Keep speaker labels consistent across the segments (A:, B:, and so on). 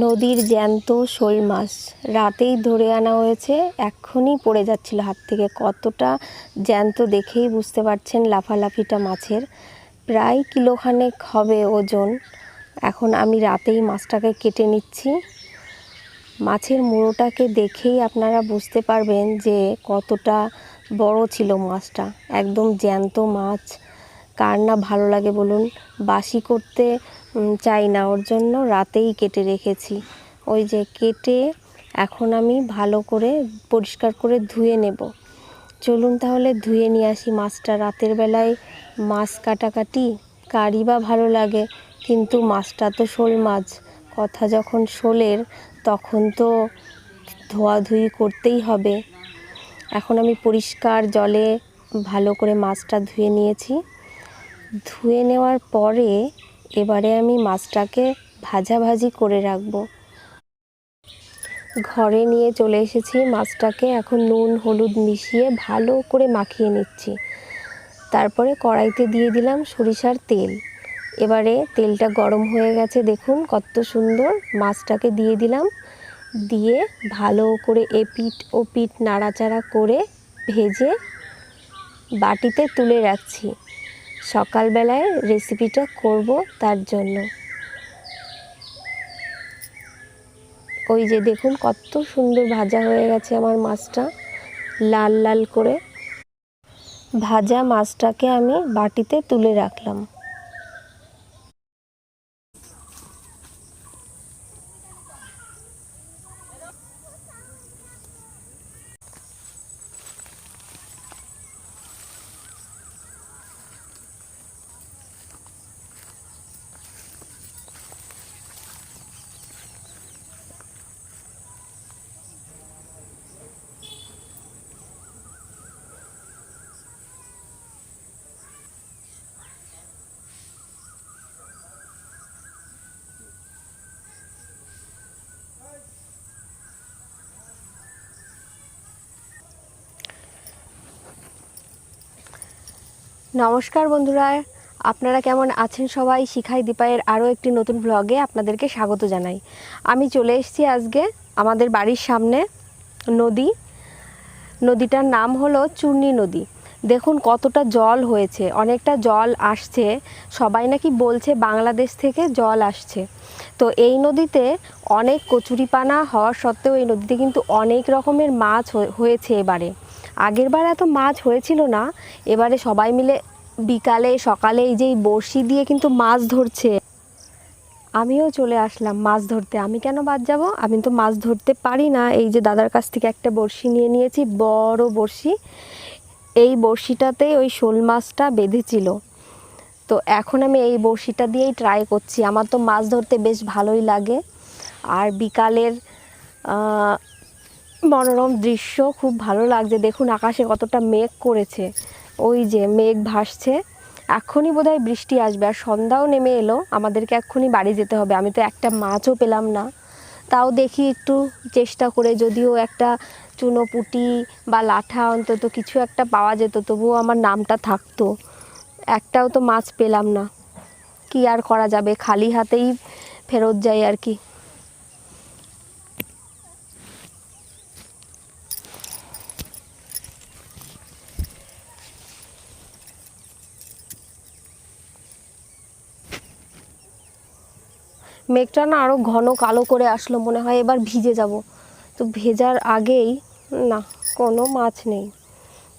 A: নদীর জ্যান্ত শোল মাছ। রাতেই ধরে আনা হয়েছে, এক্ষুনি পড়ে যাচ্ছিল হাত থেকে। কতটা জ্যান্ত দেখেই বুঝতে পারছেন লাফালাফিটা মাছের। প্রায় কিলোখানেক হবে ওজন। এখন আমি রাতেই মাছটাকে কেটে নিচ্ছি। মাছের মুড়োটাকে দেখেই আপনারা বুঝতে পারবেন যে কতটা বড় ছিল মাছটা। একদম জ্যান্ত মাছ। কার না ভালো লাগে বলুন। বাসি করতে চাই না। ওর জন্য রাতেই কেটে রেখেছি। ওই যে কেটে এখন আমি ভালো করে পরিষ্কার করে ধুয়ে নেব। চলুন তাহলে ধুয়ে নিয়ে আসি মাছটা। রাতের বেলায় মাছ কাটাকাটি কারই বা ভালো লাগে, কিন্তু মাছটা তো শোল মাছ। কথা যখন শোলের, তখন তো ধোয়াধুয়ি করতেই হবে। এখন আমি পরিষ্কার জলে ভালো করে মাছটা ধুয়ে নিয়েছি। ধুয়ে নেওয়ার পরে এবারে আমি মাছটাকে ভাজাভাজি করে রাখব। ঘরে নিয়ে চলে এসেছি মাছটাকে। এখন নুন, হলুদ মিশিয়ে ভালো করে মাখিয়ে নিচ্ছি। তারপরে কড়াইতে দিয়ে দিলাম সরিষার তেল। এবারে তেলটা গরম হয়ে গেছে, দেখুন কত সুন্দর মাছটাকে দিয়ে দিলাম। দিয়ে ভালো করে এপিট ও পিঠ নাড়াচাড়া করে ভেজে বাটিতে তুলে রাখছি। সকালবেলায় রেসিপিটা করব তার জন্য। ওই যে দেখুন কত সুন্দর ভাজা হয়ে গেছে আমার মাছটা, লাল লাল করে। ভাজা মাছটাকে আমি বাটিতে তুলে রাখলাম। নমস্কার বন্ধুরা। আপনারা কেমন আছেন সবাই? শিখাই দীপায়ের আরও একটি নতুন ব্লগে আপনাদেরকে স্বাগত জানাই। আমি চলে এসেছি আজকে আমাদের বাড়ির সামনে নদী। নদীটার নাম হলো চূর্ণী নদী। দেখুন কতটা জল হয়েছে, অনেকটা জল আসছে। সবাই নাকি বলছে বাংলাদেশ থেকে জল আসছে। তো এই নদীতে অনেক কচুরিপানা হওয়া সত্ত্বেও এই নদীতে কিন্তু অনেক রকমের মাছ হয়েছে এবারে। আগের বার এত মাছ হয়েছিল না, এবারে সবাই মিলে বিকালে, সকালে এই যে বড়শি দিয়ে কিন্তু মাছ ধরছে। আমিও চলে আসলাম মাছ ধরতে। আমি কেন বাদ যাব? আমি তো মাছ ধরতে পারি না। এই যে দাদার কাছ থেকে একটা বড়শি নিয়ে নিয়েছি, বড় বড়শি। এই বড়শিটাতেই ওই শোল মাছটা বেঁধেছিল। তো এখন আমি এই বড়শিটা দিয়েই ট্রাই করছি। আমার তো মাছ ধরতে বেশ ভালোই লাগে। আর বিকালের মনোরম দৃশ্য, খুব ভালো লাগছে। দেখুন আকাশে কতটা মেঘ করেছে। ওই যে মেঘ ভাসছে। এক্ষুনি বোধহয় বৃষ্টি আসবে। আর সন্ধ্যাও নেমে এলো। আমাদেরকে এক্ষুনি বাড়ি যেতে হবে। আমি তো একটা মাছও পেলাম না। তাও দেখি একটু চেষ্টা করে। যদিও একটা চুনো চুনোপুটি বা লাঠা অন্তত কিছু একটা পাওয়া যেত, তবুও আমার নামটা থাকতো। একটাও তো মাছ পেলাম না। কি আর করা যাবে? খালি হাতেই ফেরত যাই আর কি। মেঘটা না আরও ঘন কালো করে আসলো মনে হয়, এবার ভিজে যাব। তো ভেজার আগেই, না, কোনো মাছ নেই।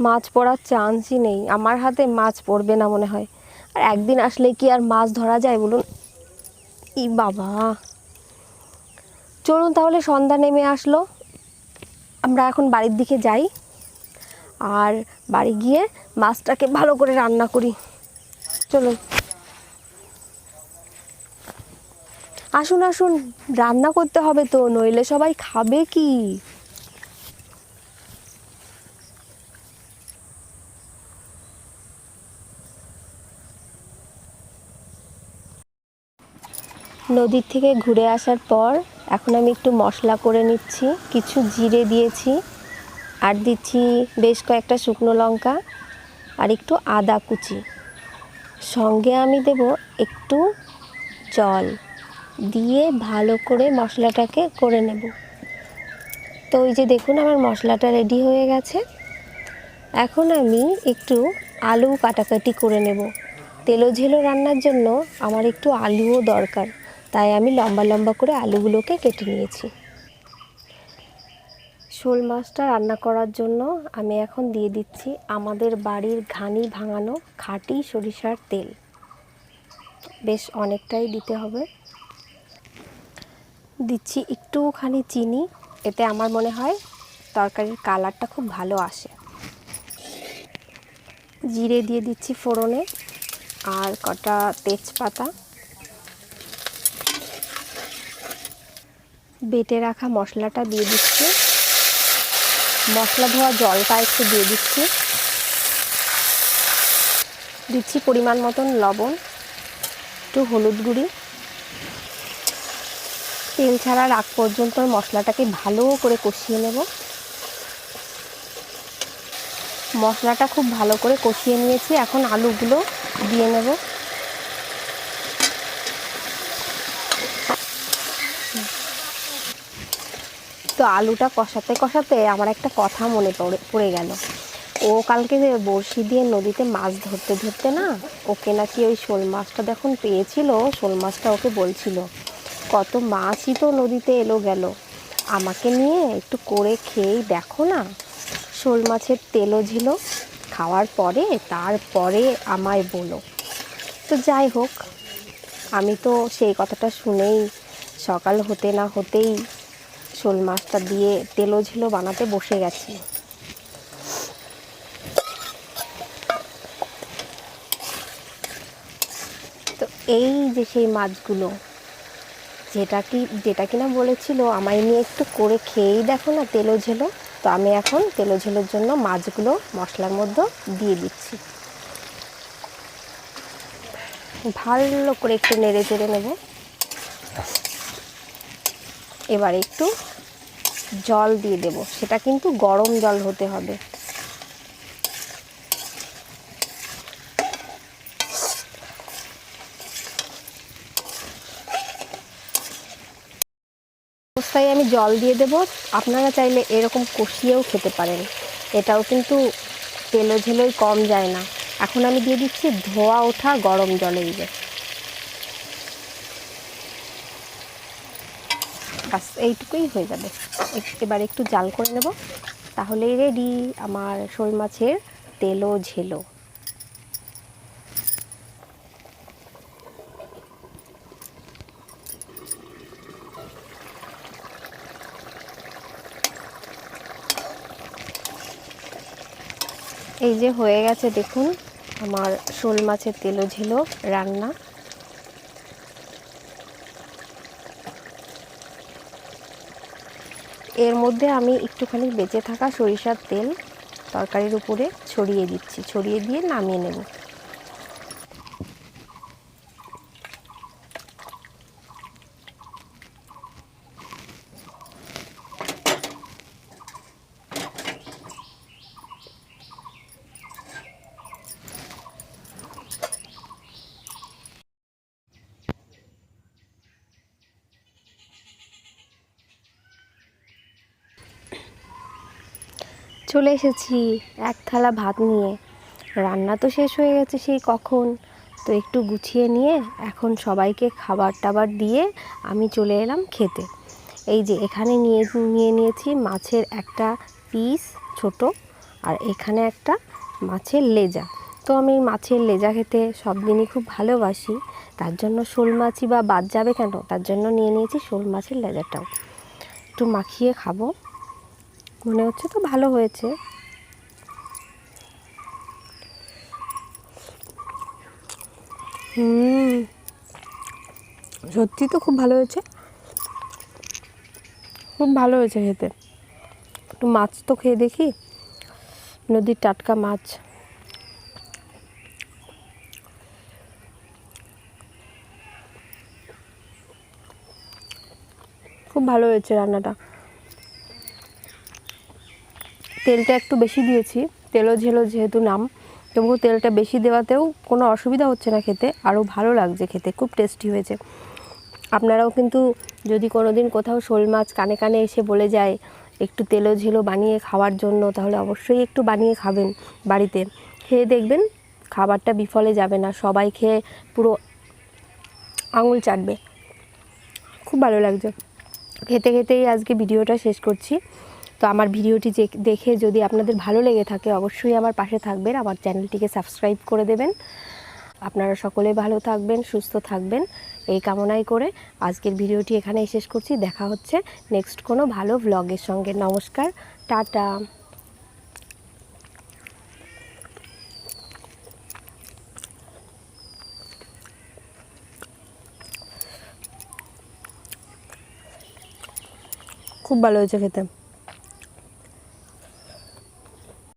A: মাছ পড়ার চান্সই নেই। আমার হাতে মাছ পড়বে না মনে হয়। আর একদিন আসলে কি আর মাছ ধরা যায় বলুন? ই বাবা। চলুন তাহলে সন্ধ্যা নেমে আসলো। আমরা এখন বাড়ির দিকে যাই। আর বাড়ি গিয়ে মাছটাকে ভালো করে রান্না করি। চলুন। আসুন আসুন, রান্না করতে হবে তো, নইলে সবাই খাবে কি? নদীর থেকে ঘুরে আসার পর এখন আমি একটু মশলা করে নিচ্ছি, কিছু জিরে দিয়েছি, আর দিচ্ছি বেশ কয়েকটা শুকনো লঙ্কা আর একটু আদা কুচি। সঙ্গে আমি দেব একটু জল। দিয়ে ভালো করে মশলাটাকে করে নেব। তো ওই যে দেখুন আমার মশলাটা রেডি হয়ে গেছে। এখন আমি একটু আলু কাটাকাটি করে নেব। তেলো ঝেলো রান্নার জন্য আমার একটু আলুও দরকার, তাই আমি লম্বা লম্বা করে আলুগুলোকে কেটে নিয়েছি। শোল মাছটা রান্না করার জন্য আমি এখন দিয়ে দিচ্ছি আমাদের বাড়ির ঘানি ভাঙানো খাঁটি সরিষার তেল। বেশ অনেকটাই দিতে হবে। দিচ্ছি একটুখানি চিনি, এতে আমার মনে হয় তরকারির কালারটা খুব ভালো আসে। জিরে দিয়ে দিচ্ছি ফোড়নে আর কটা তেজপাতা। বেটে রাখা মশলাটা দিয়ে দিচ্ছি। মশলা ধোয়া জলটা একটু দিয়ে দিচ্ছি। দিচ্ছি পরিমাণ মতন লবণ, একটু হলুদ গুঁড়ি। তেল ছাড়ার আগ পর্যন্ত মশলাটাকে ভালো করে কষিয়ে নেব। মশলাটা খুব ভালো করে কষিয়ে নিয়েছি। এখন আলুগুলো দিয়ে নেব। তো আলুটা কষাতে কষাতে আমার একটা কথা মনে পড়ে পড়ে গেল। ও কালকে বড়শি দিয়ে নদীতে মাছ ধরতে ধরতে না, ওকে নাকি ওই শোল মাছটা যখন পেয়েছিল, শোল মাছটা ওকে বলছিল। কত মাছই তো নদীতে এলো গেল। আমাকে নিয়ে একটু করে খেয়েই দেখো না। শোল মাছের তেলও ঝিলো খাওয়ার পরে তারপরে আমায় বলো। তো যাই হোক, আমি তো সেই কথাটা শুনেই সকাল হতে না হতেই শোল মাছটা দিয়ে তেলো ঝিলো বানাতে বসে গেছি। তো এই যে সেই মাছগুলো যেটা কি, যেটা কিনা বলেছিল, আমায় নিয়ে একটু করে খেয়েই দেখো না তেলো ঝেলো। তো আমি এখন তেলো ঝেলোর জন্য মাছগুলো মশলার মধ্যে দিয়ে দিচ্ছি। ভালো করে একটু নেড়ে চেড়ে নেব। এবার একটু জল দিয়ে দেব। সেটা কিন্তু গরম জল হতে হবে। অবস্থায় আমি জল দিয়ে দেব। আপনারা চাইলে এরকম কষিয়েও খেতে পারেন। এটাও কিন্তু তেলো ঝেলোই কম যায় না। এখন আমি দিয়ে দিচ্ছি ধোয়া ওঠা গরম জলে এই যে বাস এইটুকুই হয়ে যাবে। এবার একটু জাল করে নেব। তাহলেই রেডি আমার শোল মাছের তেলো ঝেলো। এই যে হয়ে গেছে, দেখুন, আমার শোল মাছের তেলো ঝিলো রান্না। এর মধ্যে আমি একটুখানি বেঁচে থাকা সরিষার তেল তরকারির উপরে ছড়িয়ে দিচ্ছি। ছড়িয়ে দিয়ে নামিয়ে নেব। চলে এসেছি এক থালা ভাত নিয়ে। রান্না তো শেষ হয়ে গেছে সেই কখন। তো একটু গুছিয়ে নিয়ে এখন সবাইকে খাবার টাবার দিয়ে আমি চলে এলাম খেতে। এই যে এখানে নিয়ে নিয়ে নিয়েছি মাছের একটা পিস ছোট আর এখানে একটা মাছের লেজা। তো আমি মাছের লেজা খেতে সব দিনই খুব ভালোবাসি। তার জন্য শোল মাছই বা বাদ যাবে কেন? তার জন্য নিয়ে নিয়েছি শোল মাছের লেজাটাও। একটু মাখিয়ে খাব। মনে হচ্ছে তো ভালো হয়েছে। হুম, সত্যি তো খুব ভালো হয়েছে। খুব ভালো হয়েছে খেতে। একটু মাছ তো খেয়ে দেখি। নদীর টাটকা মাছ। খুব ভালো হয়েছে রান্নাটা। তেলটা একটু বেশি দিয়েছি। তেলো ঝেলো যেহেতু নাম। তবু তেলটা বেশি দেওয়াতেও কোনো অসুবিধা হচ্ছে না খেতে, আরও ভালো লাগছে খেতে, খুব টেস্টি হয়েছে। আপনারাও কিন্তু যদি কোনো দিন কোথাও শোল মাছ কানে কানে এসে বলে যায়, একটু তেলো ঝেলো বানিয়ে খাওয়ার জন্য, তাহলে অবশ্যই একটু বানিয়ে খাবেন বাড়িতে। খেয়ে দেখবেন, খাবারটা বিফলে যাবে না, সবাই খেয়ে পুরো আঙুল চাটবে। খুব ভালো লাগছে। খেতে খেতেই আজকে ভিডিওটা শেষ করছি। তো আমার ভিডিওটি দেখে যদি আপনাদের ভালো লেগে থাকে, অবশ্যই আমার পাশে থাকবেন। আমার চ্যানেলটিকে সাবস্ক্রাইব করে দেবেন। আপনারা সকলে ভালো থাকবেন, সুস্থ থাকবেন। এই কামনাই করে আজকের ভিডিওটি এখানেই শেষ করছি। দেখা হচ্ছে নেক্সট কোনো ভালো ভ্লগের সঙ্গে। নমস্কার, টাটা। খুব ভালো হয়েছে খেতে।